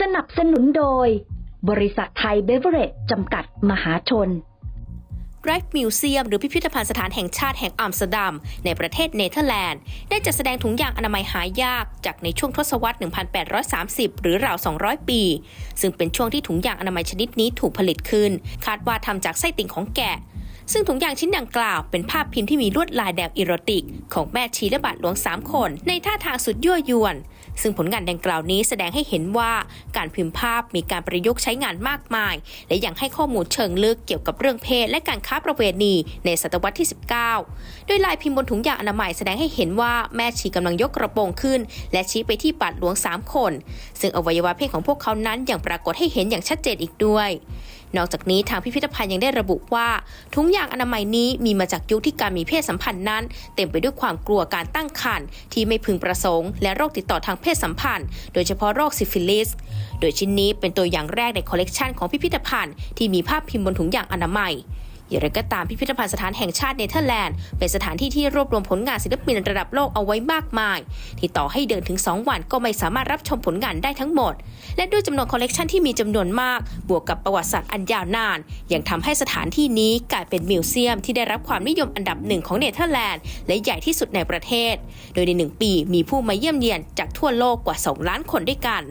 สนับสนุนโดย บริษัทไทยเบเวอเรจจำกัดมหาชน r ร g มิวเซียมหรือพิพิธภัณฑ์สถานแห่งชาติแห่งอัมสเตอร์ดัม ในประเทศเนเธอร์แลนด์ ได้จัดแสดงถุงยางอนามัยหายากจากในช่วงทศวรรษ 1830 หรือราว 200 ปี ซึ่งเป็นช่วงที่ถุงยางอนามัยชนิดนี้ถูกผลิตขึ้น คาดว่าทำจากไส้ติ่งของแกะ ซึ่งถุงยางชิ้นดังกล่าวเป็นภาพพิมพ์ที่มีลวดลายแนวอีโรติก ของแม่ชีและบาทหลวง 3 คน ในท่าทางสุดยั่วยวน ซึ่งผลงานดังกล่าวนี้แสดงให้เห็นว่าการพิมพ์ภาพมีการประยุกต์ใช้งานมากมาย และยังให้ข้อมูลเชิงลึกเกี่ยวกับเรื่องเพศและการค้าประเวณีในศตวรรษที่ 19 โดยลายพิมพ์บนถุงยางอนามัยแสดงให้เห็นว่าแม่ชีกำลังยกกระโปรงขึ้น และชี้ไปที่บาทหลวง 3 คน ซึ่งอวัยวะเพศของพวกเขานั้นยังปรากฏให้เห็นอย่างชัดเจนอีกด้วย นอกจากนี้ทางพิพิธภัณฑ์ยังได้ระบุว่า ถุงยางอนามัยนี้มีมาจากยุคที่การมีเพศสัมพันธ์นั้น เต็มไปด้วยความกลัวการตั้งครรภ์ที่ไม่พึงประสงค์ และโรคติดต่อทางเพศสัมพันธ์ โดยเฉพาะโรคซิฟิลิส โดยชิ้นนี้เป็นตัวอย่างแรกในคอลเลกชันของพิพิธภัณฑ์ที่มีภาพพิมพ์บนถุงยางอนามัย อย่างไรก็ตามพิพิธภัณฑ์สถานแห่งชาติเนเธอร์แลนด์ เป็นสถานที่ที่รวบรวมผลงานศิลปินระดับโลกเอาไว้มากมาย ที่ต่อให้เดินถึง 2 วันก็ไม่สามารถรับชมผลงานได้ทั้งหมด และด้วยจำนวนคอลเลกชันที่มีจำนวนมาก บวกกับประวัติศาสตร์อันยาวนาน ยังทำให้สถานที่นี้กลายเป็นมิวเซียมที่ได้รับความนิยมอันดับหนึ่งของเนเธอร์แลนด์และใหญ่ที่สุดในประเทศ โดยในหนึ่งปีมีผู้มาเยี่ยมเยียนจากทั่วโลกกว่า 2 ล้านคนด้วยกัน